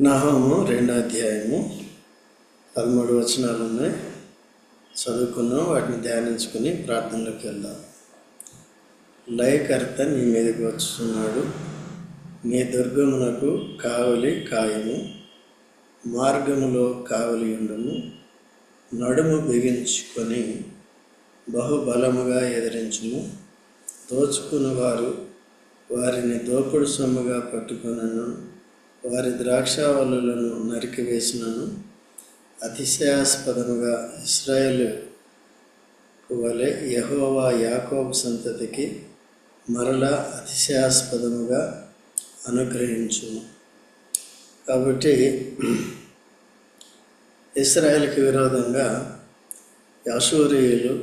నహము రెండో అధ్యాయము పదమూడు వచనాలు ఉన్నాయి. చదువుకున్నాం వాటిని ధ్యానించుకుని ప్రార్థనలోకి వెళ్దాం. లయకర్త నీ మీదకి వచ్చుతున్నాడు నీ దుర్గమునకు కావలి కాయము మార్గములో కావలి ఉండము నడుము బిగించుకొని బహుబలముగా ఎదిరించుము. దోచుకున్న వారు వారిని దోపుడు సొమ్ముగా పట్టుకొనను. వారి ద్రాక్షావల్లులను నరికివేసినాను అతిశయాస్పదముగా ఇస్రాయేల్ వలె యహోవా యాకోబ్ సంతతికి మరలా అతిశయాస్పదముగా అనుగ్రహించు కాబట్టి ఇస్రాయేల్కి విరోధంగా యాశూరియులు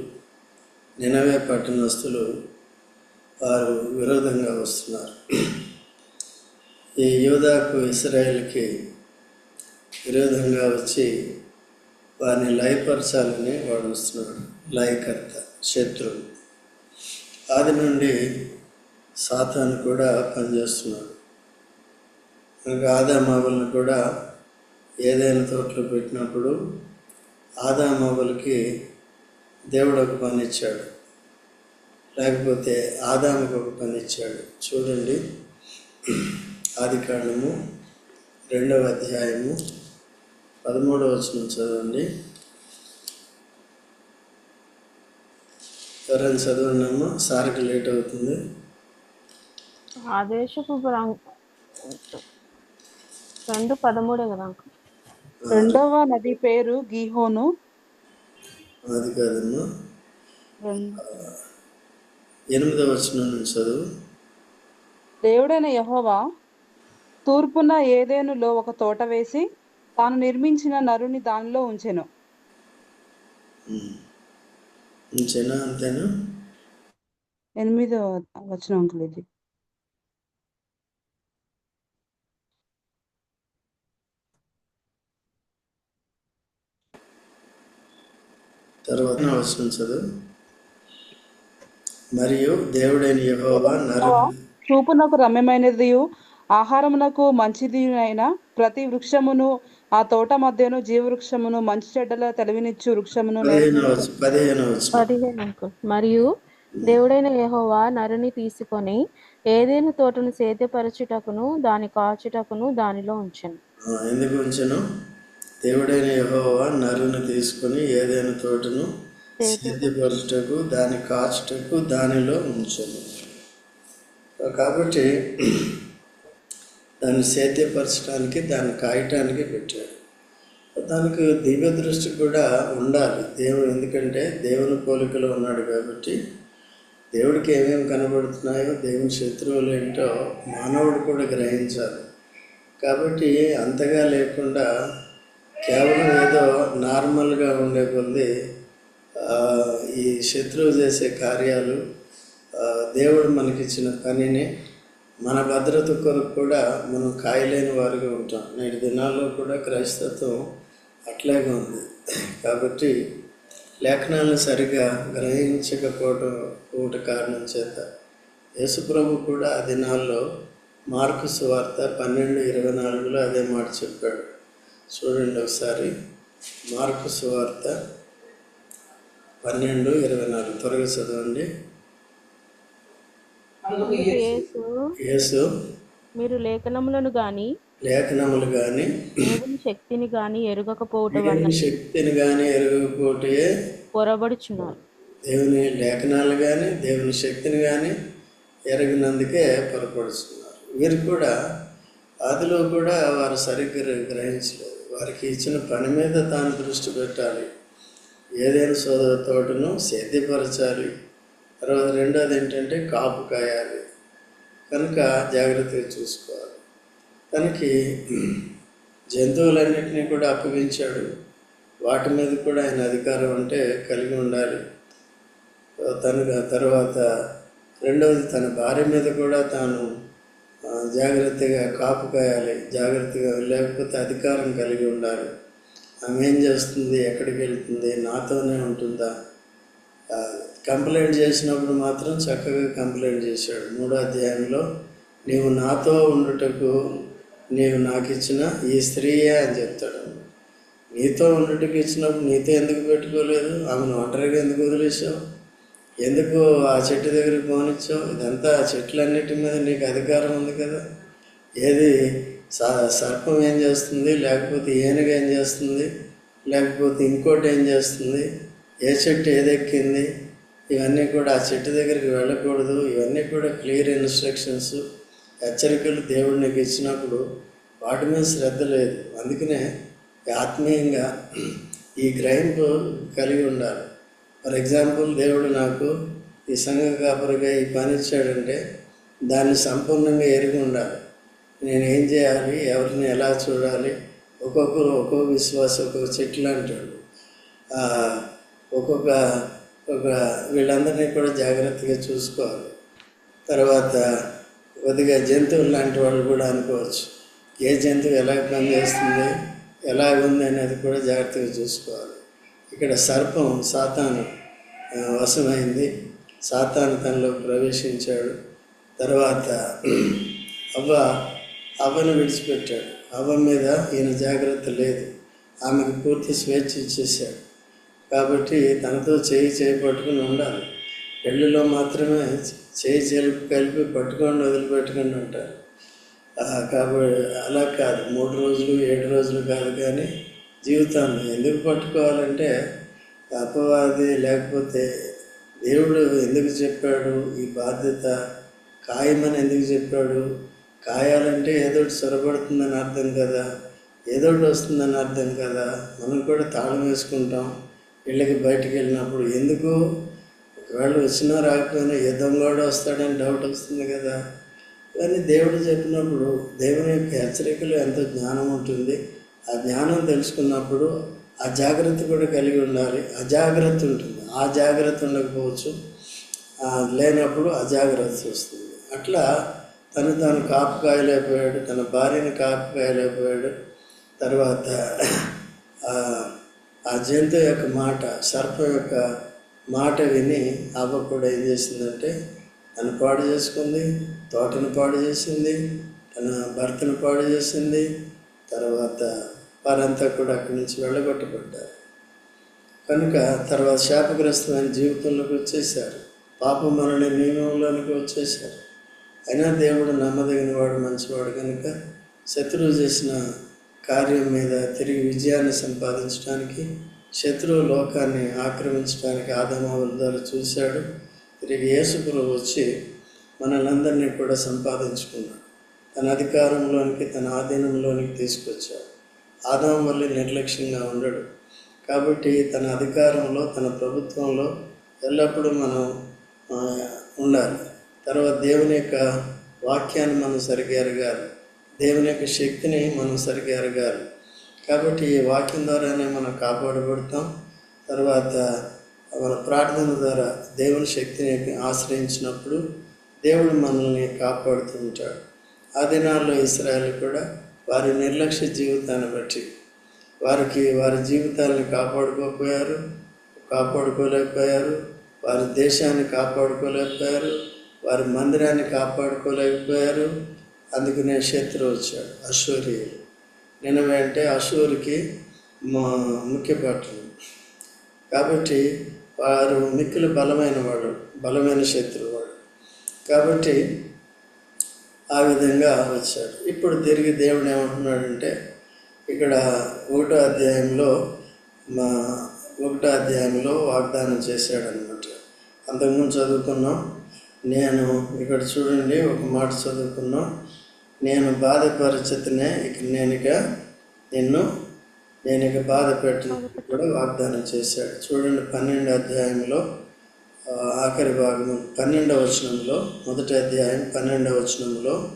నినవే పట్టణస్తులు వారు విరోధంగా వస్తున్నారు. ఈ యూదాకు ఇస్రాయేల్కి విరోధంగా వచ్చి వారిని లయపరచాలని వాడు వస్తున్నాడు. లయకర్త శత్రువు. ఆది నుండి సాతాను కూడా పనిచేస్తున్నాడు. ఇంకా ఆదామావులను కూడా ఏదైనా తోటలో పెట్టినప్పుడు ఆదామావులకి దేవుడు ఒక పని ఇచ్చాడు. లేకపోతే ఆదాముకు ఒక పని ఇచ్చాడు. చూడండి. ఆది కాండము రెండవ అధ్యాయము పదమూడవ వచనం చదవండి. ఎవరైనా చదవండమ్మా సార్కి లేట్ అవుతుంది. ఆదేశపు రెండు పదమూడే కదా రెండవ నది పేరు గీహోను. అది కాదమ్మా. ఎనిమిదవ వచనం నుంచి చదువు. దేవుడైన యెహోవా తూర్పున ఏదేనులో ఒక తోట వేసి తాను నిర్మించిన నరుని దానిలో ఉంచెను. ఉంచేనా అంతేనా? ఎనిమిదో వచ్చిన అంకుల్ ఇది తర్వాత వచనం చదువు. మరియు దేవుడైన యెహోవా నరు చూపునకు రమ్యమైనది ఆహారమునకు మంచిది అయిన ప్రతి వృక్షమును ఆ తోట మధ్యను జీవవృక్షమును మంచి చెడ్డల తెలివినిచ్చు వృక్షమును మరియు దేవుడైన యెహోవా నరుని తీసుకొని ఏదేను తోటను సేద్యపరచుటకును దాని కాచుటకును దానిలో ఉంచెను. ఎందుకు ఉంచెను? దేవుడైన యెహోవా నరుని తీసుకొని ఏదైనా తోటను సిద్ధపరచుటకు దాని కాచుటకు దానిలో ఉంచెను. కాబట్టి దాన్ని సేద్యపరచడానికి దాన్ని కాయటానికి పెట్టాడు దానికి దివ్య దృష్టి కూడా ఉండాలి. దేవుడు ఎందుకంటే దేవుని పోలికలో ఉన్నాడు కాబట్టి దేవుడికి ఏమేమి కనబడుతున్నాయో దేవుని శత్రువులు ఏంటో మానవుడు కూడా గ్రహించాలి. కాబట్టి అంతగా లేకుండా కేవలం ఏదో నార్మల్గా ఉండే కొద్దీ ఈ శత్రువు చేసే కార్యాలు దేవుడు మనకిచ్చిన పనిని మన భద్రత కొరకు కూడా మనం కాయలేని వారిగా ఉంటాం. నేటి దినాల్లో కూడా క్రైస్తత్వం అట్లాగే ఉంది. కాబట్టి లేఖనాలను సరిగా గ్రహించకపోవడం ఒకటి కారణం చేత యేసుప్రభు కూడా ఆ దినాల్లో మార్కు సువార్త పన్నెండు ఇరవై నాలుగులో అదే మాట చెప్పాడు. చూడండి ఒకసారి. మార్కు సువార్త పన్నెండు ఇరవై నాలుగు. త్వరగా చదవండి. యేసు యేసు మీరు లేఖనములను గాని లేఖనములు కానీ దేవుని శక్తిని గాని ఎరుగకపోవటం వలన శక్తిని కానీ ఎరగకపోతే పొరబడుచున్నారు. దేవుని లేఖనాలు కానీ దేవుని శక్తిని కానీ ఎరగినందుకే పొరపడుతున్నారు వీరు కూడా ఆదిలో కూడా వారు సరిగ్గా గ్రహించలేదు. వారికి ఇచ్చిన పని మీద తాను దృష్టి పెట్టాలి. ఏదైనా సోదర తోటను సేద్యపరచాలి తర్వాత రెండోది ఏంటంటే కాపు కాయాలి. కనుక జాగ్రత్తగా చూసుకోవాలి. తనకి జంతువులన్నింటినీ కూడా అప్పగించాడు. వాటి మీద కూడా ఆయన అధికారం అంటే కలిగి ఉండాలి. తను తర్వాత రెండవది తన భార్య మీద కూడా తాను జాగ్రత్తగా కాపు కాయాలి. జాగ్రత్తగా లేకపోతే అధికారం కలిగి ఉండాలి. ఆమె ఏం చేస్తుంది? ఎక్కడికి వెళ్తుంది? నాతోనే ఉంటుందా? కంప్లైంట్ చేసినప్పుడు మాత్రం చక్కగా కంప్లైంట్ చేశాడు. మూడో అధ్యాయంలో నీవు నాతో ఉండుటకు నీవు నాకు ఇచ్చిన ఈ స్త్రీయే అని చెప్తాడు. నీతో ఉండటకు ఇచ్చినప్పుడు నీతో ఎందుకు పెట్టుకోలేదు? ఆమెను ఒంటరిగా ఎందుకు వదిలేసావు ఎందుకు ఆ చెట్టు దగ్గరికి పోనిచ్చావు? ఇదంతా ఆ చెట్లన్నిటి మీద నీకు అధికారం ఉంది కదా? ఏది స- సర్పం ఏం చేస్తుంది? లేకపోతే ఏనుగ ఏం చేస్తుంది? లేకపోతే ఇంకోటి ఏం చేస్తుంది? ఏ చెట్టు ఏదెక్కింది? ఇవన్నీ కూడా ఆ చెట్టు దగ్గరికి వెళ్ళకూడదు. ఇవన్నీ కూడా క్లియర్ ఇన్స్ట్రక్షన్స్ హెచ్చరికలు దేవుడు నీకు ఇచ్చినప్పుడు వాటి మీద శ్రద్ధ లేదు. అందుకనే ఆత్మీయంగా ఈ గ్రహింపు కలిగి ఉండాలి. ఫర్ ఎగ్జాంపుల్ దేవుడు నాకు ఈ సంఘ కాపరిగా ఈ పని ఇచ్చాడంటే దాన్ని సంపూర్ణంగా ఎరిగి ఉండాలి. నేను ఏం చేయాలి? ఎవరిని ఎలా చూడాలి? ఒక్కొక్కరు ఒక్కొక్క విశ్వాసం ఒక్కొక్క చెట్లు అంటాడు ఒక్కొక్క ఒక వీళ్ళందరినీ కూడా జాగ్రత్తగా చూసుకోవాలి. తర్వాత కొద్దిగా జంతువులు లాంటి వాళ్ళు కూడా అనుకోవచ్చు. ఏ జంతువు ఎలా పనిచేస్తుంది ఎలా ఉంది అనేది కూడా జాగ్రత్తగా చూసుకోవాలి. ఇక్కడ సర్పం సాతాను వశమైంది. సాతాను తనలో ప్రవేశించాడు. తర్వాత అవ్వ అవ్వను విడిచిపెట్టాడు. అవ్వ మీద ఈయన జాగ్రత్త లేదు. ఆమెకు పూర్తి స్వేచ్ఛ ఇచ్చేశాడు. కాబట్టి తనతో చేయి చేయి పట్టుకుని ఉండాలి. పెళ్ళిలో మాత్రమే చేయి చేయి కలిపి పట్టుకొని వదిలిపెట్టుకొని ఉంటారు. కాబట్టి అలా కాదు. మూడు రోజులు ఏడు రోజులు కాదు కానీ జీవితాన్ని ఎందుకు పట్టుకోవాలంటే అపవాది లేకపోతే దేవుడు ఎందుకు చెప్పాడు? ఈ బాధ్యత ఖాయమని ఎందుకు చెప్పాడు? కాయాలంటే ఏదో ఒకటి సొరబడుతుందని అర్థం కదా. ఏదో ఒకటి వస్తుందని అర్థం కదా. మనం కూడా తాళం వేసుకుంటాం. ఇళ్ళకి బయటికి వెళ్ళినప్పుడు ఎందుకు? ఒకవేళ వచ్చినా రాకపోయినా ఏ కూడా వస్తాడని డౌట్ వస్తుంది కదా. కానీ దేవుడు చెప్పినప్పుడు దేవుని యొక్క హెచ్చరికలు ఎంతో జ్ఞానం ఉంటుంది. ఆ జ్ఞానం తెలుసుకున్నప్పుడు ఆ జాగ్రత్త కూడా కలిగి ఉండాలి. అజాగ్రత్త ఉంటుంది. ఆ జాగ్రత్త ఉండకపోవచ్చు. లేనప్పుడు అజాగ్రత్త వస్తుంది. అట్లా తను తాను కాపు కాయలేకపోయాడు తన భార్యని కాపు కాయలేకపోయాడు తర్వాత ఆ జంతువు యొక్క మాట సర్పం యొక్క మాట విని అవ్వ కూడా ఏం చేసిందంటే తను పాడు చేసుకుంది తోటను పాడు చేసింది తన భర్తను పాడు చేసింది తర్వాత వారంతా కూడా అక్కడి నుంచి వెళ్ళగొట్టబడ్డారు. కనుక తర్వాత శాపగ్రస్తమైన జీవితంలోకి వచ్చేసారు పాపం మరణ నియమంలోనికి వచ్చేసారు అయినా దేవుడు నమ్మదగిన వాడు మంచివాడు కనుక శత్రువు చేసిన కార్యం మీద తిరిగి విజయాన్ని సంపాదించడానికి శత్రువు లోకాన్ని ఆక్రమించడానికి ఆదమావుల ద్వారా చూశాడు. తిరిగి యేసుప్రభు వచ్చి మనలందరినీ కూడా సంపాదించుకున్నాడు. తన అధికారంలోనికి తన ఆధీనంలోనికి తీసుకొచ్చాడు. ఆదాం వల్ల నిర్లక్ష్యంగా ఉండడు. కాబట్టి తన అధికారంలో తన ప్రభుత్వంలో ఎల్లప్పుడూ మనం ఉండాలి. తర్వాత దేవుని యొక్క వాక్యాన్ని మనం సరిగ్గా ఎరగాలి. దేవుని యొక్క శక్తిని మనం సరిగ్గా ఎరగాలి. కాబట్టి ఈ వాక్యం ద్వారానే మనం కాపాడబడతాం. తర్వాత మన ప్రార్థన ద్వారా దేవుని శక్తిని ఆశ్రయించినప్పుడు దేవుడు మనల్ని కాపాడుతూ ఉంటాడు. ఆ దినాల్లో ఇస్రాయల్ కూడా వారి నిర్లక్ష్య జీవితాన్ని బట్టి వారికి వారి జీవితాలను కాపాడుకోకపోయారు కాపాడుకోలేకపోయారు వారి దేశాన్ని కాపాడుకోలేకపోయారు వారి మందిరాన్ని కాపాడుకోలేకపోయారు అందుకనే శత్రువు వచ్చాడు అశ్వరీయుడు నినవే అంటే అశ్వరికి మా ముఖ్య పట్టణం కాబట్టి వారు మిక్కులు బలమైన వాడు బలమైన శత్రువు వాడు కాబట్టి ఆ విధంగా వచ్చాడు. ఇప్పుడు తిరిగి దేవుడు ఏమంటున్నాడంటే ఇక్కడ ఒకటో అధ్యాయంలో మా ఒకటో అధ్యాయంలో వాగ్దానం చేశాడనమాట అంతకుముందు చదువుకున్నాం. నేను ఇక్కడ చూడండి ఒక మాట చదువుకున్నాం. నేను బాధపరిచితనే ఇక నేను ఇక నిన్ను నేను ఇక బాధ పెట్టినట్టు కూడా వాగ్దానం చేశాడు. చూడండి పన్నెండు అధ్యాయంలో ఆఖరి భాగము పన్నెండవ వచనంలో మొదటి అధ్యాయం పన్నెండవ వచనంలో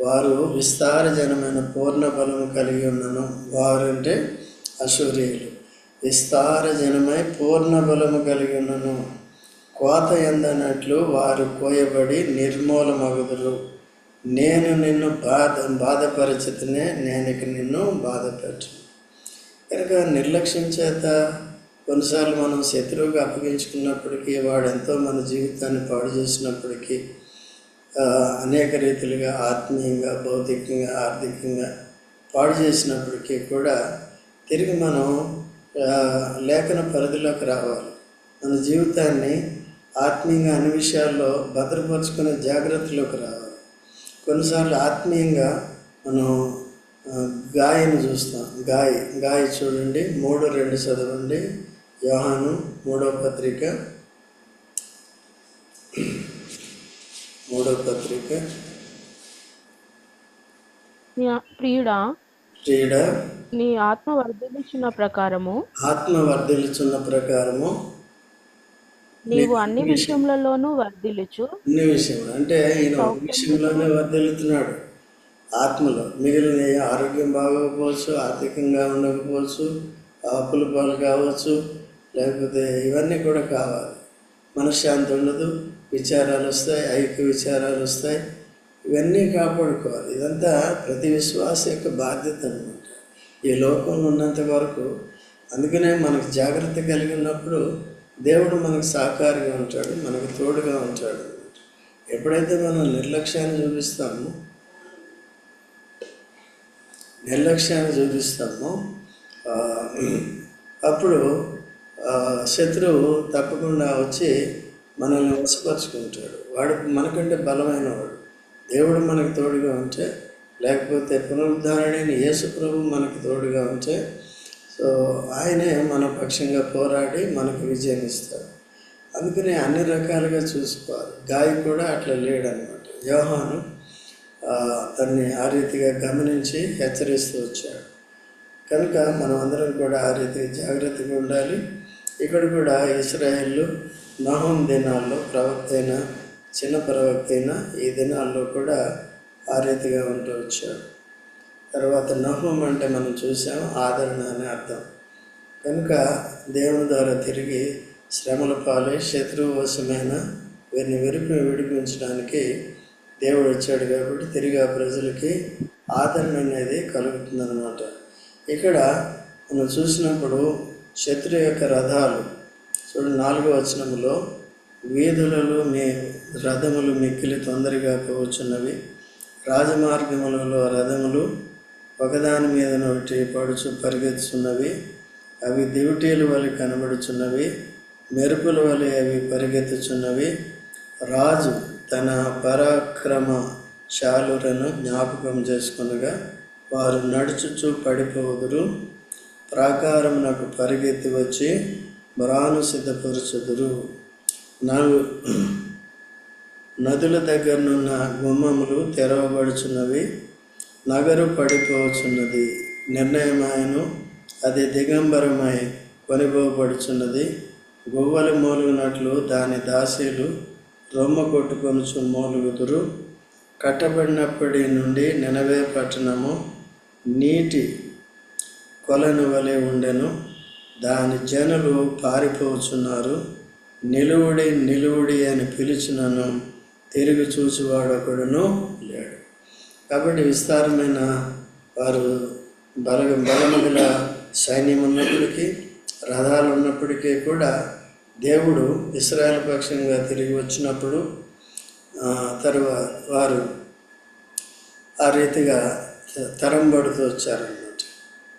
వారు విస్తార జనమైన పూర్ణ బలము కలిగి ఉన్నను. వారు అంటే అసూరియులు విస్తార జనమై పూర్ణ బలము కలిగి ఉన్నను. కోత ఎందనట్లు వారు కోయబడి నిర్మూలమగుదురు. నేను నిన్ను బాధ బాధపరిచితనే నేను ఇక నిన్ను బాధపెట్టు కనుక నిర్లక్ష్యం చేత కొన్నిసార్లు మనం శత్రువుగా అప్పగించుకున్నప్పటికీ వాడు ఎంతో మన జీవితాన్ని పాడు చేసినప్పటికీ అనేక రీతిలుగా ఆత్మీయంగా భౌతికంగా ఆర్థికంగా పాడు చేసినప్పటికీ కూడా తిరిగి మనం లేఖన పరిధిలోకి రావాలి. మన జీవితాన్ని ఆత్మీయంగా అన్ని విషయాల్లో భద్రపరుచుకునే జాగ్రత్తలోకి రావాలి. కొన్నిసార్లు ఆత్మీయంగా మనం గాయను చూస్తాం. గాయ గాయ చూడండి. మూడు రెండు చదవండి. యోహాను మూడో పత్రిక. మూడో పత్రిక. ప్రియుడా క్రీడ నీ ఆత్మ వర్ధిల్లుచున్న ప్రకారము ఆత్మ వర్ధిల్చున్న ప్రకారము నీవు అన్ని విషయములలోనూ వర్ధిల్లుచు. అన్ని విషయంలో అంటే ఈయన ఒక విషయంలోనే వర్ధిల్లుతున్నాడు. ఆత్మలో మిగిలిన ఆరోగ్యం బాగోకపోవచ్చు ఆర్థికంగా ఉండకపోవచ్చు అప్పుల పాలు కావచ్చు లేకపోతే ఇవన్నీ కూడా కావాలి. మనశ్శాంతి ఉండదు విచారాలు వస్తాయి ఐక్య విచారాలు వస్తాయి. ఇవన్నీ కాపాడుకోవాలి. ఇదంతా ప్రతి విశ్వాస యొక్క బాధ్యత అనమాట ఈ లోకంలో ఉన్నంత వరకు అందుకనే మనకు జాగ్రత్త కలిగి ఉన్నప్పుడు దేవుడు మనకు సహకారిగా ఉంటాడు మనకు తోడుగా ఉంటాడు. ఎప్పుడైతే మనం నిర్లక్ష్యాన్ని చూపిస్తామో నిర్లక్ష్యాన్ని చూపిస్తామో అప్పుడు శత్రువు తప్పకుండా వచ్చి మనల్ని వసపరుచుకుంటాడు వాడు మనకంటే బలమైన వాడు దేవుడు మనకు తోడుగా ఉంటే లేకపోతే పునరుద్ధరణైన యేసు ప్రభు మనకు తోడుగా ఉంటే సో ఆయనే మన పక్షంగా పోరాడి మనకు విజయం ఇస్తాడు. అందుకని అన్ని రకాలుగా చూసుకోవాలి. గాయ కూడా అట్లా లేడనమాట యోహాను తన్ని ఆ రీతిగా గమనించి హెచ్చరిస్తూ వచ్చాడు. కనుక మనం అందరం కూడా ఆ రీతిగా జాగ్రత్తగా ఉండాలి. ఇక్కడ కూడా ఇస్రాయేళ్ళు నహం దినాల్లో ప్రవక్త అయినా చిన్న ప్రవక్త అయినా ఈ దినాల్లో కూడా ఆ రీతిగా ఉంటూ వచ్చాడు. తర్వాత నహం అంటే మనం చూసాం ఆదరణ అనే అర్థం. కనుక దేవుని ద్వారా తిరిగి శ్రమల పాలే శత్రువు వశమైన వీరిని విరిపి విడిపించడానికి దేవుడు వచ్చాడు కాబట్టి తిరిగి ఆ ప్రజలకి ఆదరణ అనేది కలుగుతుందన్నమాట. ఇక్కడ మనం చూసినప్పుడు శత్రు యొక్క రథాలు చూడు నాలుగో వచనంలో వీధులలో మీ రథములు మిక్కిలి తొందరగా పోవచ్చున్నవి. రాజమార్గములలో రథములు ఒకదాని మీద ఒకటి పడుచు పరిగెత్తుచున్నవి అవి దివిటీల వలె కనబడుచున్నవి మెరుపుల వలె అవి పరిగెత్తుచున్నవి. రాజు తన పరాక్రమ శాలురను జ్ఞాపకం చేసుకునగా వారు నడుచుచు పడిపోదురు నాకు పరిగెత్తి వచ్చి బ్రాను సిద్ధపరచుదురు. నాలుగు నదుల దగ్గరనున్న గుమ్మములు తెరవబడుచున్నవి నగరు పడిపోవచ్చున్నది నిర్ణయమాయను అది దిగంబరమై కొనిపోబడుచున్నది. గువ్వలు మూలుగునట్లు దాని దాసీలు రొమ్మ కొట్టుకొనుచు మూలుగుదురు. కట్టబడినప్పటి నుండి నెనవే పట్టణము. నీటి కొలను వలె ఉండెను. దాని జనులు పారిపోచున్నారు. నిలువుడి నిలువుడి అని పిలిచినను తిరిగి చూసివాడొకడును కాబట్టి విస్తారమైన వారు బల బలమగల సైన్యం ఉన్నప్పటికీ రథాలు ఉన్నప్పటికీ కూడా దేవుడు ఇస్రాయల్ పక్షంగా తిరిగి వచ్చినప్పుడు ఆ, తరువాత వారు ఆ రీతిగా తరం పడుతూ వచ్చారన్నమాట.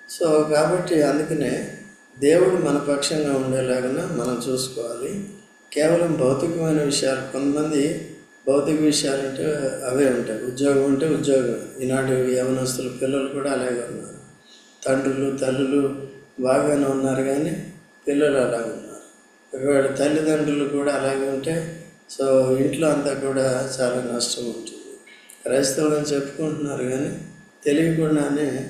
సో కాబట్టి అందుకనే దేవుడు మన పక్షంగా ఉండేలాగా మనం చూసుకోవాలి. కేవలం భౌతికమైన విషయాలు. కొంతమంది భౌతిక విషయాలు అంటే అవే ఉంటాయి. ఉద్యోగం ఉంటే ఉద్యోగం. ఈనాటి యవనస్తులు పిల్లలు కూడా అలాగే ఉన్నారు. తండ్రులు తల్లులు బాగానే ఉన్నారు కానీ పిల్లలు అలాగే ఉన్నారు. ఒకవేళ తల్లిదండ్రులు కూడా అలాగే ఉంటే సో ఇంట్లో అంతా కూడా చాలా నష్టం ఉంటుంది. క్రైస్తవులు అని చెప్పుకుంటున్నారు కానీ తెలియకుండానే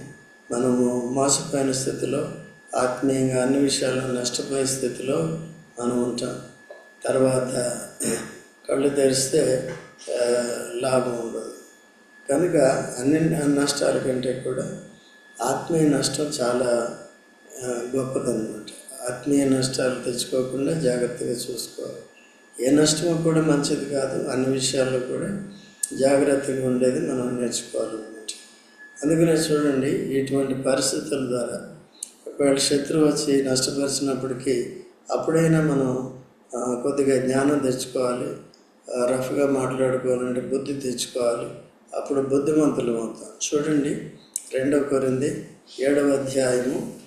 మనము మోసపోయిన స్థితిలో ఆత్మీయంగా అన్ని విషయాల్లో నష్టపోయే స్థితిలో మనం ఉంటాం. తర్వాత కళ్ళు తెరిస్తే లాభం ఉండదు. కనుక అన్ని నష్టాల కంటే కూడా ఆత్మీయ నష్టం చాలా గొప్పదన్నమాట. ఆత్మీయ నష్టాలు తెచ్చుకోకుండా జాగ్రత్తగా చూసుకోవాలి. ఏ నష్టము కూడా మంచిది కాదు. అన్ని విషయాల్లో కూడా జాగ్రత్తగా ఉండేది మనం నేర్చుకోవాలన్నమాట. అందుకనే చూడండి ఇటువంటి పరిస్థితుల ద్వారా ఒకవేళ శత్రువు వచ్చి నష్టపరిచినప్పటికీ అప్పుడైనా మనం కొద్దిగా జ్ఞానం తెచ్చుకోవాలి. రఫ్గా మాట్లాడుకోవాలంటే బుద్ధి తెచ్చుకోవాలి. అప్పుడు బుద్ధిమంతులు అవుతాం. చూడండి రెండవ కొరింది ఏడవ అధ్యాయము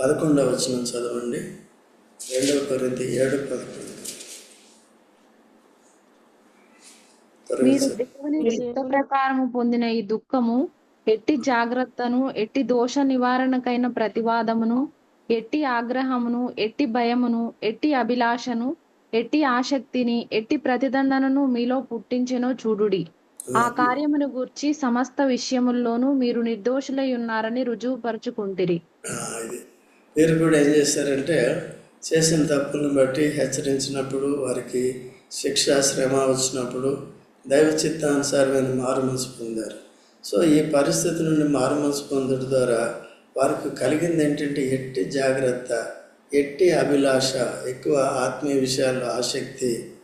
పదకొండవ వచనం చదవండి. రెండవ కొరింది ఏడు పదకొండు. ప్రకారము పొందిన ఈ దుఃఖము ఎట్టి జాగ్రత్తను ఎట్టి దోష నివారణకైన ప్రతివాదమును ఎట్టి ఆగ్రహమును ఎట్టి భయమును ఎట్టి అభిలాషను ఎట్టి ఆసక్తిని ఎట్టి ప్రతిదండనను మీలో పుట్టించెనో చూడుడి. ఆ కార్యమును గూర్చి సమస్త విషయముల్లోనూ మీరు నిర్దోషులై ఉన్నారని రుజువుపరుచుకుంటిరి. వీరు కూడా ఏం చేశారంటే చేసిన తప్పులను బట్టి హెచ్చరించినప్పుడు వారికి శిక్ష శ్రమ వచ్చినప్పుడు దైవ చిత్తానుసారమైన మారుమనసు పొందారు. సో ఈ పరిస్థితి నుండి మారుమనసు పొందడం ద్వారా వారికి కలిగింది ఏంటంటే ఎట్టి జాగ్రత్త ఎట్టి అభిలాష ఎక్కువ ఆత్మీయ విషయాల్లో ఆసక్తి.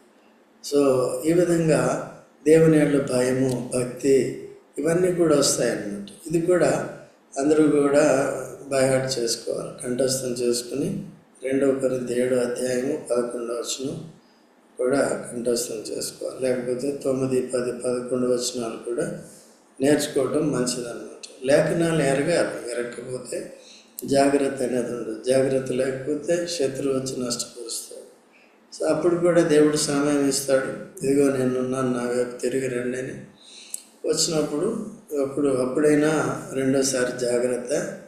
సో ఈ విధంగా దేవుని యొక్క భయము భక్తి ఇవన్నీ కూడా వస్తాయన్నమాట. ఇది కూడా అందరూ కూడా బైహార్ట్ చేసుకోవాలి. కంఠస్థం చేసుకుని రెండవ కొరింత ఏడో అధ్యాయము పదకొండవ వచనం కూడా కంఠస్థం చేసుకోవాలి. లేకపోతే తొమ్మిది పది పదకొండు వచనాలు కూడా నేర్చుకోవడం మంచిదన్నమాట. లేఖనాలు ఎరగాలి ఎరగకపోతే జాగ్రత్త అనేది ఉండదు. జాగ్రత్త లేకపోతే శత్రువు వచ్చి నష్టపరుస్తాడు. సో అప్పుడు కూడా దేవుడు సమయం ఇస్తాడు. ఇదిగో నేనున్నాను నా వైపు తిరిగి రండి అని. వచ్చినప్పుడు అప్పుడు అప్పుడైనా రెండోసారి జాగ్రత్త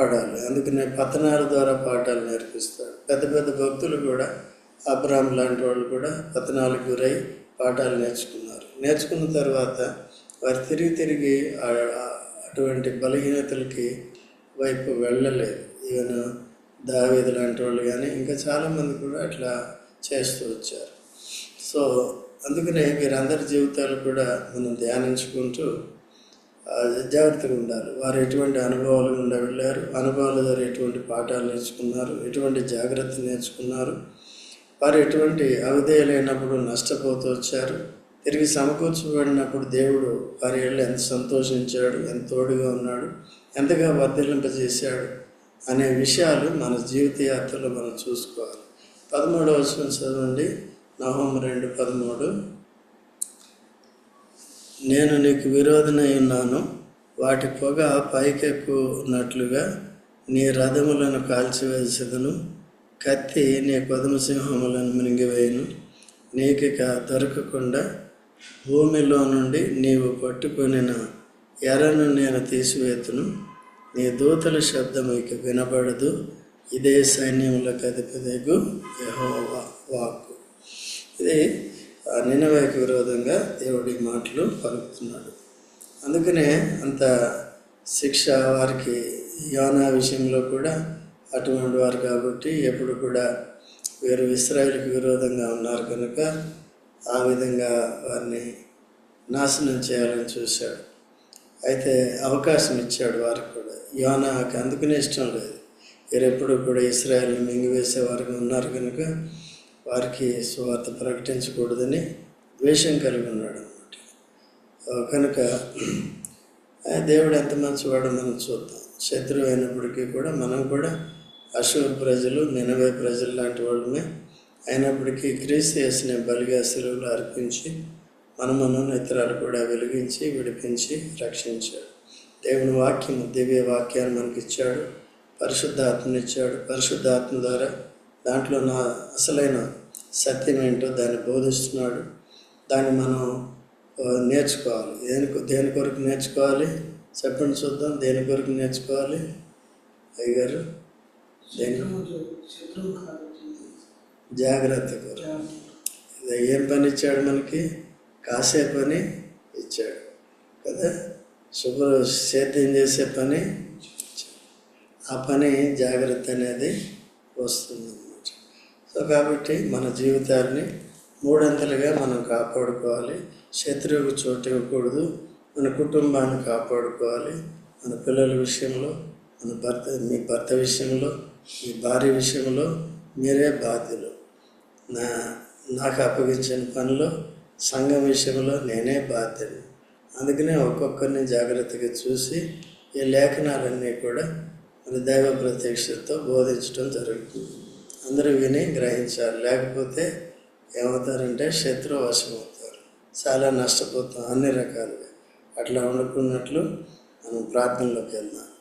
పడాలి. అందుకనే పతనాల ద్వారా పాఠాలు నేర్పిస్తాడు. పెద్ద పెద్ద భక్తులు కూడా అబ్రాహం లాంటి వాళ్ళు కూడా పతనాలకు గురై పాఠాలు నేర్చుకున్నారు. నేర్చుకున్న తర్వాత వారు తిరిగి తిరిగి అటువంటి బలహీనతలకి వైపు వెళ్ళలేదు. ఈవెన్ దావేది లాంటి వాళ్ళు కానీ ఇంకా చాలామంది కూడా అట్లా చేస్తూ వచ్చారు. సో అందుకనే వీరందరి జీవితాలు కూడా మనం ధ్యానించుకుంటూ జాగ్రత్తగా ఉండాలి. వారు ఎటువంటి అనుభవాలు గుండా వెళ్ళారు అనుభవాల ద్వారా ఎటువంటి పాఠాలు నేర్చుకున్నారు? ఎటువంటి జాగ్రత్త నేర్చుకున్నారు? వారు ఎటువంటి అవిధేయులైనప్పుడు నష్టపోతూ వచ్చారు? తిరిగి సమకూర్చబడినప్పుడు దేవుడు వారి ఏళ్ళు ఎంత సంతోషించాడు ఎంత తోడుగా ఉన్నాడు ఎంతగా వర్ధిల్లింపజేశాడు అనే విషయాలు మన జీవిత యాత్రలో మనం చూసుకోవాలి. పదమూడవ వచ్చిన చదవండి. నవంబర్ రెండు పదమూడు. నేను నీకు విరోధనై ఉన్నాను వాటి పొగ పైకెక్కున్నట్లుగా నీ రథములను కాల్చివేసేదను కత్తి నీ పదమసింహములను మునిగివేయను నీకు నీకిక దొరకకుండా భూమిలో నుండి నీవు పట్టుకొనిన ఎర్రను నేను తీసివేతును. నీ దూతల శబ్దం ఇక వినబడదు. ఇదే సైన్యములకు అధిపతిగు యెహోవా వాక్కు. ఇది ఆ నినవేకి విరోధంగా దేవుడి మాటలు పలుకుతున్నాడు. అందుకనే అంత శిక్ష వారికి యోనా విషయంలో కూడా అటువంటి వారు కాబట్టి ఎప్పుడు కూడా వీరు ఇస్రాయిల్కి విరోధంగా ఉన్నారు కనుక ఆ విధంగా వారిని నాశనం చేయాలని చూశాడు. అయితే అవకాశం ఇచ్చాడు వారికి కూడా. యోనాకి అందుకునే ఇష్టం లేదు. వీరెప్పుడు కూడా ఇస్రాయల్ని మింగివేసే వారికి ఉన్నారు కనుక వారికి స్వార్థ ప్రకటించకూడదని ద్వేషం కలిగి ఉన్నాడు అనమాట కనుక ఆ, దేవుడు ఎంత మంచివాడో మనం చూద్దాం. శత్రువు అయినప్పటికీ కూడా మనం కూడా అశూర్ ప్రజలు నినవే ప్రజలు లాంటి వాళ్ళమే. అయినప్పటికీ క్రీస్తు చేసిన బలిగా సెలవులు అర్పించి మన ఇతరాలు కూడా వెలిగించి విడిపించి రక్షించాడు. దేవుని వాక్యము దివ్య వాక్యాన్ని మనకి ఇచ్చాడు పరిశుద్ధాత్మనిచ్చాడు. పరిశుద్ధాత్మ ద్వారా దాంట్లో నా అసలైన సత్యం ఏంటో దాన్ని బోధిస్తున్నాడు. దాన్ని మనం నేర్చుకోవాలి. దేని దేని కొరకు నేర్చుకోవాలి? చెప్పండి చూద్దాం. దేని కొరకు నేర్చుకోవాలి? అయ్యగారు దేని? జాగ్రత్త కొరకు ఏం పని ఇచ్చాడు మనకి? కాసే పని ఇచ్చాడు. కదా? శుభ్ర సేద్యం చేసే పని ఆ పని జాగ్రత్త అనేది వస్తుంది అన్నమాట సో కాబట్టి మన జీవితాన్ని మూడంతలుగా మనం కాపాడుకోవాలి. శత్రువుకు చోటు ఇవ్వకూడదు. మన కుటుంబాన్ని కాపాడుకోవాలి. మన పిల్లల విషయంలో మన భర్త మీ భర్త విషయంలో మీ భార్య విషయంలో మీరే బాధ్యులు. నా నాకు అప్పగించిన పనిలో సంఘం విషయంలో నేనే బాధ్యత అందుకనే ఒక్కొక్కరిని జాగ్రత్తగా చూసి ఈ లేఖనాలన్నీ కూడా మన దైవ ప్రత్యక్షతో బోధించడం జరుగుతుంది. అందరూ విని గ్రహించాలి. లేకపోతే ఏమవుతారంటే శత్రు వశమవుతారు. చాలా నష్టపోతాం అన్ని రకాలుగా. అట్లా వండుకున్నట్లు మనం ప్రార్థనలోకి వెళ్దాం.